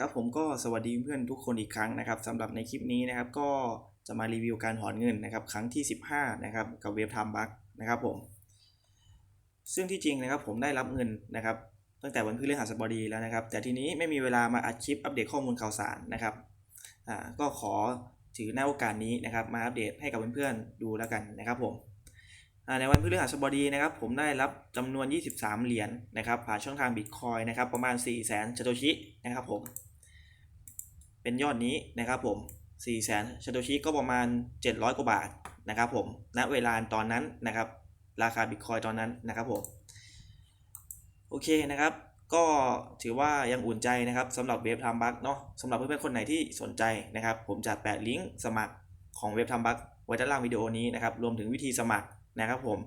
ครับผมก็สวัสดีเพื่อนทุกคนอีกครั้งนะครับสำหรับในคลิปนี้นะครับก็จะมารีวิวการถอนเงินนะครับครั้งที่ 15นะครับกับเว็บทำบัคนะครับผมซึ่งที่จริงนะครับผมได้รับเงินนะครับตั้งแต่วันพฤหัสบดีแล้วนะครับ แต่ทีนี้ไม่มีเวลามาอัดคลิปอัปเดตข้อมูลข่าวสารนะครับอ่าก็ขอถือหน้าโอกาสนี้นะครับ มาอัปเดตให้กับเพื่อนๆดูแล้วกันนะครับผม ในวันพฤหัสบดีนะครับผมได้รับจำนวน 23 เหรียญนะครับผ่านช่องทางบิตคอยนะครับประมาณ 4 0 0 0 0 0ชโตชินะครับผมเป็นยอดนี้นะครับผม 4 0 0 0 0 0ชโตชิก็ประมาณ 700 กว่าบาทนะครับผมณเวลาตอนนั้นนะครับราคาบิตคอยตอนนั้นนะครับผมโอเคนะครับก็ถือว่ายังอุ่นใจนะครับสำหรับเว็บทำบัคเนาะสำหรับเพื่อนๆคนไหนที่สนใจนะครับ ผมจะแปะลิงก์สมัครของเว็บทำบัคไว้ด้านล่างวิดีโอนี้นะครับรวมถึงวิธีสมัคร นะครับผม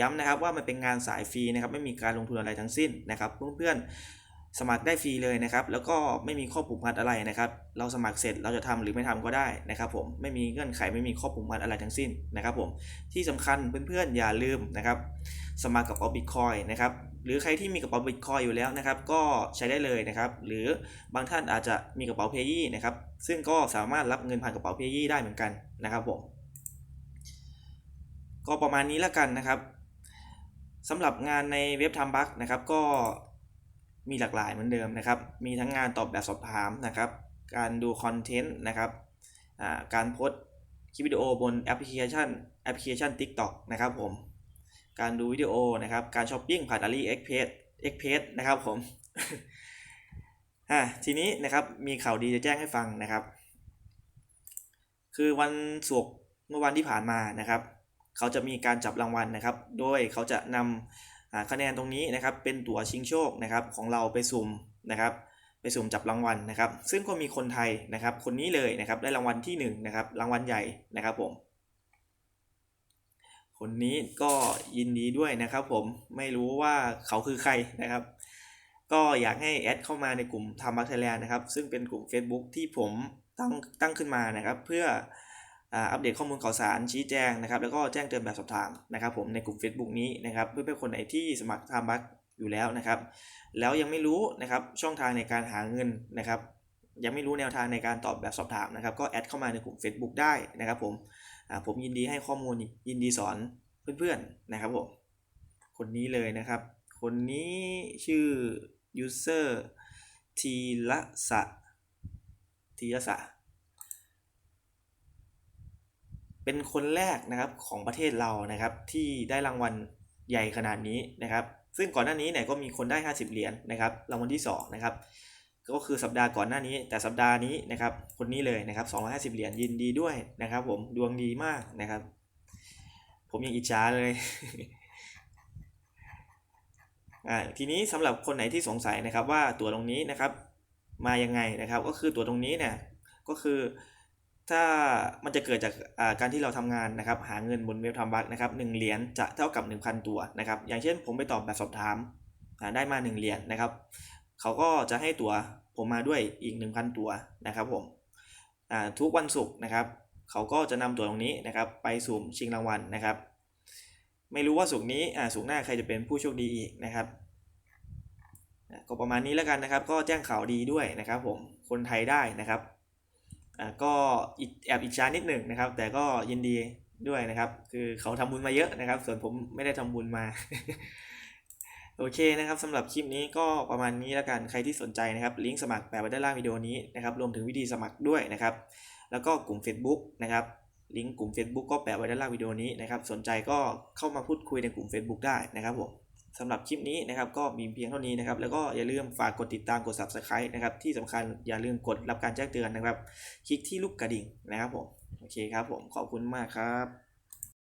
ย้ำนะครับว่ามันเป็นงานสายฟรีนะครับไม่มีการลงทุนอะไรทั้งสิ้นนะครับเพื่อนๆสมัครได้ฟรีเลยนะครับแล้วก็ไม่มีข้อผูกมัดอะไรนะครับ เราสมัครเสร็จเราจะทำหรือไม่ทำก็ได้นะครับผมไม่มีเงื่อนไขไม่มีข้อผูกมัดอะไรทั้งสิ้นนะครับผมที่สำคัญเพื่อนๆอย่าลืมนะครับสมัครกับออบิตคอยนะครับหรือใครที่มีกระเป๋าบิตคอยอยู่แล้วนะครับ ก็ใช้ได้เลยนะครับ หรือบางท่านอาจจะมีกระเป๋าเพย์ยี่นะครับ ซึ่งก็สามารถรับเงินผ่านกระเป๋าเพย์ยี่ได้เหมือนกันนะครับผม ก็ประมาณนี้แล้วกันนะครับสำหรับงานในเว็บทำบัคนะครับ ก็มีหลากหลายเหมือนเดิมนะครับ มีทั้งงานตอบแบบสอบถามนะครับ การดูคอนเทนต์นะครับการโพสคลิปวิดีโอบนแอปพลิเคชันแอปพลิเคชัน TikTok นะครับผม การดูวิดีโอนะครับ การช้อปปิ้งผ่าน AliExpress Express นะครับผมอ่าทีนี้นะครับมีข่าวดีจะแจ้งให้ฟังนะครับ คือวันศุกร์เมื่อวันที่ผ่านมานะครับ เขาจะมีการจับรางวัลนะครับ โดยเขาจะนำคะแนนตรงนี้นะครับเป็นตั๋วชิงโชคนะครับของเราไปสุ่มนะครับ ไปสุ่มจับรางวัลนะครับ ซึ่งก็มีคนไทยนะครับ คนนี้เลยนะครับได้รางวัลที่1นะครับรางวัลใหญ่นะครับผมคนนี้ก็ยินดีด้วยนะครับผมไม่รู้ว่าเขาคือใครนะครับ ก็อยากให้แอดเข้ามาในกลุ่มทำมาไทยแลนด์นะครับ ซึ่งเป็นกลุ่ม Facebook ที่ผมตั้งตั้งขึ้นมานะครับ เพื่อ อ่าอัปเดตข้อมูลข่าวสารชี้แจงนะครับแล้วก็แจ้งเตือนแบบสอบถามนะครับผมในกลุ่ม Facebook นี้นะครับเพื่อเป็นคนไหนที่สมัครทำบัคอยู่แล้วนะครับ แล้วยังไม่รู้นะครับช่องทางในการหาเงินนะครับ ยังไม่รู้แนวทางในการตอบแบบสอบถามนะครับก็แอดเข้ามาในกลุ่ม Facebook ได้นะครับผมอ่าผมยินดีให้ข้อมูลยินดีสอนเพื่อนๆนะครับผมคนนี้เลยนะครับ คนนี้ชื่อ user ทีละสะทีละสะ เป็นคนแรกนะครับของประเทศเรานะครับที่ได้รางวัลใหญ่ขนาดนี้นะครับ ซึ่งก่อนหน้านี้เนี่ยก็มีคนได้ 50 เหรียญนะครับรางวัลที่2นะครับก็คือสัปดาห์ก่อนหน้านี้ แต่สัปดาห์นี้นะครับคนนี้เลยนะครับ 250 เหรียญยินดีด้วยนะครับ ผมดวงดีมากนะครับ ผมยังอิจฉาเลยอ่าทีนี้สำหรับคนไหนที่สงสัยนะครับว่าตัวตรงนี้นะครับ มายังไงนะครับ ก็คือตัวตรงนี้เนี่ยก็คือ ถ้ามันจะเกิดจากการที่เราทำงานนะครับ หาเงินบนเว็บทำบัคนะครับหนึ่งเหรียญจะเท่ากับ 1,000 ตัวนะครับ อย่างเช่นผมไปตอบแบบสอบถามได้มา 1 เหรียญนะครับ เขาก็จะให้ตัวผมมาด้วยอีก 1,000 ตัวนะครับผมทุกวันศุกร์นะครับ เขาก็จะนำตัวตรงนี้นะครับ ไปสุ่มชิงรางวัลนะครับ ไม่รู้ว่าสุกร์นี้สุกร์หน้าใครจะเป็นผู้โชคดีอีกนะครับก็ประมาณนี้แล้วกันนะครับ ก็แจ้งข่าวดีด้วยนะครับ ผมคนไทยได้นะครับ ก็แอบอิจฉานิดหนึ่งนะครับ แต่ก็ยินดีด้วยนะครับ คือเขาทำบุญมาเยอะนะครับ ส่วนผมไม่ได้ทำบุญมา โอเคนะครับสำหรับคลิปนี้ก็ประมาณนี้แล้วกันใครที่สนใจนะครับลิงก์สมัครแปะไว้ด้านล่างวิดีโอนี้นะครับรวมถึงวิธีสมัครด้วยนะครับ แล้วก็กลุ่ม Facebook นะครับลิงก์กลุ่ม Facebook ก็แปะไว้ด้านล่างวิดีโอนี้นะครับ สนใจก็เข้ามาพูดคุยในกลุ่ม Facebook ได้นะครับผม สำหรับคลิปนี้นะครับก็มีเพียงเท่านี้นะครับ แล้วก็อย่าลืมฝากกดติดตามกด Subscribe นะครับ ที่สำคัญอย่าลืมกดรับการแจ้งเตือนนะครับ คลิกที่ลูกกระดิ่งนะครับผม โอเคครับผม ขอบคุณมากครับ